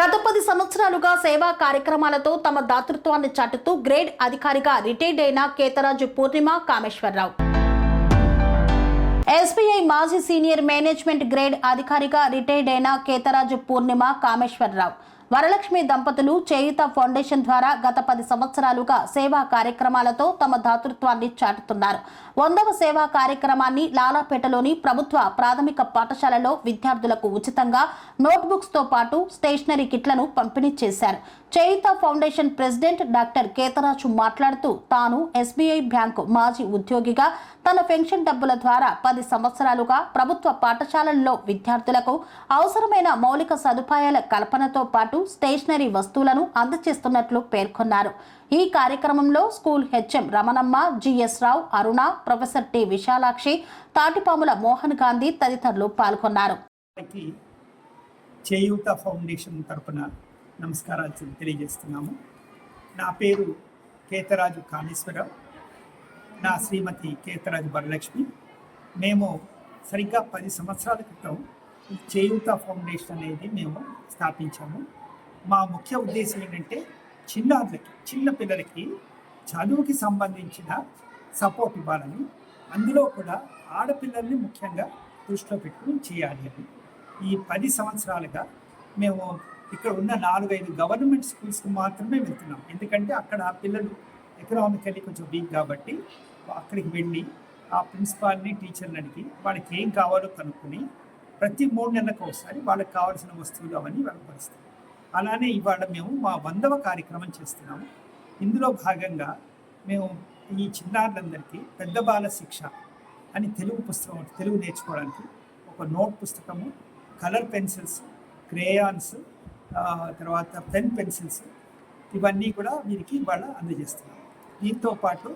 గత పది సంవత్సరాలుగా సేవా కార్యక్రమాలతో తమ దాతృత్వాన్ని చాటుతూ గ్రేడ్ అధికారిగా రిటైర్డ్ అయిన కేతరాజు పూర్ణిమ కామేశ్వరరావు. ఎస్బీఐ మాజీ సీనియర్ మేనేజ్మెంట్ గ్రేడ్ అధికారిగా రిటైర్డ్ అయిన కేతరాజు పూర్ణిమ కామేశ్వరరావు. వరలక్ష్మి దంపతులు చేయుత ఫౌండేషన్ ద్వారా గత పది సంవత్సరాలుగా సేవా కార్యక్రమాలతో తమ దాతృత్వాన్ని చాటుతున్నారు. వందవ సేవా కార్యక్రమాన్ని లాలాపేటలోని ప్రభుత్వ ప్రాథమిక పాఠశాలలో విద్యార్థులకు ఉచితంగా నోట్బుక్స్తో పాటు స్టేషనరీ కిట్లను పంపిణీ చేశారు. Cheyutha foundation president doctor Ketaraju మాట్లాడుతూ తాను ఎస్బీఐ బ్యాంకు మాజీ ఉద్యోగిగా తన పెన్షన్ డబ్బుల ద్వారా పది సంవత్సరాలుగా ప్రభుత్వ పాఠశాలల్లో విద్యార్థులకు అవసరమైన మౌలిక సదుపాయాల కల్పనతో పాటు స్టేషనరీ వస్తువులను అందజేస్తున్నట్లు పేర్కొన్నారు. ఈ కార్యక్రమంలో school HM Ramanamma GS Rao Aruna professor T Visalakshi Tatipamula Mohan Gandhi తదితరులు పాల్గొన్నారు. చేయూత ఫౌండేషన్ తరపున నమస్కారాలు తెలియజేస్తున్నాము. నా పేరు కేతరాజు కాళేశ్వరరావు. నా శ్రీమతి కేతరాజు వరలక్ష్మి. మేము సరిగ్గా పది సంవత్సరాల క్రితం చేయూత ఫౌండేషన్ అనేది మేము స్థాపించాము. మా ముఖ్య ఉద్దేశం ఏంటంటే చిన్నారులకి చిన్న పిల్లలకి చదువుకి సంబంధించిన సపోర్ట్ ఇవ్వాలని అందులో కూడా ఆడపిల్లల్ని ముఖ్యంగా దృష్టిలో పెట్టుకుని చేయాలి అని. ఈ పది సంవత్సరాలుగా మేము ఇక్కడ ఉన్న నాలుగైదు గవర్నమెంట్ స్కూల్స్కి మాత్రమే వెళ్తున్నాం. ఎందుకంటే అక్కడ ఆ పిల్లలు ఎకనామికల్లీ కొంచెం వీక్ కాబట్టి అక్కడికి వెళ్ళి ఆ ప్రిన్సిపాల్ని టీచర్ని అడిగి వాళ్ళకి ఏం కావాలో కనుక్కొని ప్రతి మూడు నెలలకు ఒకసారి వాళ్ళకి కావాల్సిన వస్తువులు అవన్నీ వాళ్ళకి అలానే ఇవాళ మేము మా వందవ కార్యక్రమం చేస్తున్నాము. ఇందులో భాగంగా మేము ఈ చిన్నారులందరికీ పెద్ద బాల శిక్ష అని తెలుగు పుస్తకం తెలుగు నేర్చుకోవడానికి ఒక నోట్ పుస్తకము కలర్ పెన్సిల్స్ క్రేయాన్స్ తర్వాత పెన్ పెన్సిల్స్ ఇవన్నీ కూడా వీరికి ఇవాళ అందజేస్తున్నాం. దీంతో పాటు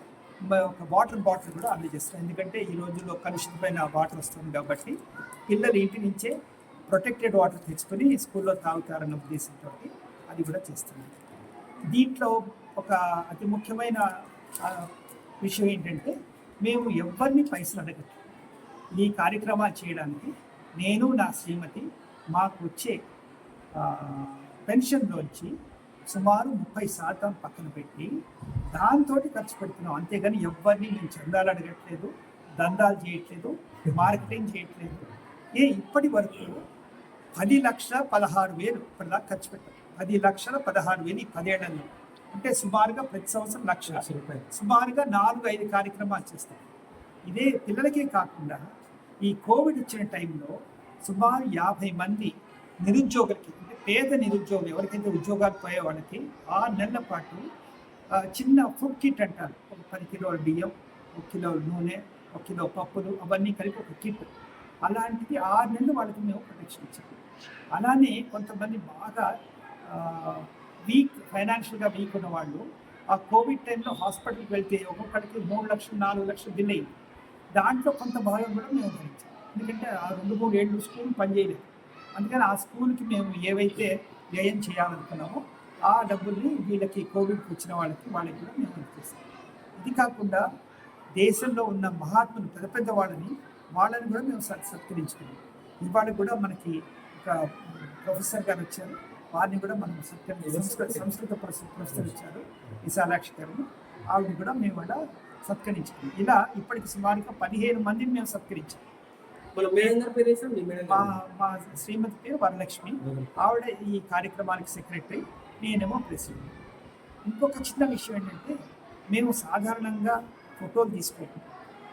ఒక వాటర్ బాటిల్ కూడా అందజేస్తున్నాం. ఎందుకంటే ఈ రోజుల్లో కలుషితమైన వాటర్ వస్తుంది కాబట్టి పిల్లలు ఇంటి నుంచే ప్రొటెక్టెడ్ వాటర్ తెచ్చుకొని స్కూల్లో తాగుతారన్న ఉద్దేశంతో అది కూడా చేస్తున్నాం దీంట్లో ఒక అతి ముఖ్యమైన విషయం ఏంటంటే మేము ఎవరిని పైసలు అడగట్లేదు. ఈ కార్యక్రమాలు చేయడానికి నేను నా శ్రీమతి మాకు వచ్చే పెన్షన్లోంచి సుమారు ముప్పై శాతం పక్కన పెట్టి దాంతో ఖర్చు పెడుతున్నాం. అంతేగాని ఎవరిని మేము చందాలు అడగట్లేదు దందాలు చేయట్లేదు మార్కెటింగ్ చేయట్లేదు. ఏ ఇప్పటి వరకు పది లక్షల పదహారు వేలు ఇప్పటిదాకా ఖర్చు పెట్టాం పది లక్షల పదహారు వేలు ఈ పదేళ్ళలో. అంటే సుమారుగా ప్రతి సంవత్సరం లక్ష సుమారుగా నాలుగు ఐదు కార్యక్రమాలు చేస్తాం ఇదే పిల్లలకే కాకుండా ఈ కోవిడ్ వచ్చిన టైంలో సుమారు యాభై మంది నిరుద్యోగులకి అంటే పేద నిరుద్యోగులు ఎవరికైతే ఉద్యోగాలు పోయే వాళ్ళకి ఆరు నెలల పాటు ఆ, చిన్న ఫుడ్ కిట్ అంటారు. ఒక పది కిలోల బియ్యం ఒక కిలో నూనె ఒక కిలో పప్పులు అవన్నీ కలిపి ఒక కిట్. అలాంటిది ఆరు నెలలు వాళ్ళకి మేము ప్రొటెక్షన్ ఇచ్చాము అలానే కొంతమంది బాగా వీక్ ఫైనాన్షియల్గా వీక్ ఉన్న వాళ్ళు ఆ కోవిడ్ టైంలో హాస్పిటల్కి వెళ్తే ఒక్కొక్కడికి మూడు లక్షలు నాలుగు లక్షలు బిల్ అయింది. దాంట్లో కొంత భాగం కూడా మేము భరించాం. ఎందుకంటే ఆ రెండు మూడు ఏళ్ళు స్కూల్ పనిచేయలేదు. అందుకని ఆ స్కూల్కి మేము ఏవైతే వ్యయం చేయాలనుకున్నామో ఆ డబ్బుల్ని వీళ్ళకి కోవిడ్కి వచ్చిన వాళ్ళకి వాళ్ళకి కూడా మేము చేస్తాం ఇది కాకుండా దేశంలో ఉన్న మహాత్ములు పెద్ద పెద్ద వాళ్ళని వాళ్ళని కూడా మేము సత్ సత్కరించుకున్నాం. ఇవాళ కూడా మనకి ఒక ప్రొఫెసర్ గారు వచ్చారు. వారిని కూడా మనం సంస్కృత. సంస్కృత ప్రొఫెసర్ వచ్చారు. విశాలాక్షి గారు. ఆవిడని కూడా మేము కూడా సత్కరించుకున్నాం. ఇలా ఇప్పటికి సుమారుగా పదిహేను మందిని మేము సత్కరించాం. మీ మా శ్రీమతి పేరు వరలక్ష్మి. ఆవిడ ఈ కార్యక్రమానికి సెక్రటరీ. నేనేమో ప్రెసిడెంట్. ఇంకొక చిన్న విషయం ఏంటంటే మేము సాధారణంగా ఫోటోలు తీసుకోము.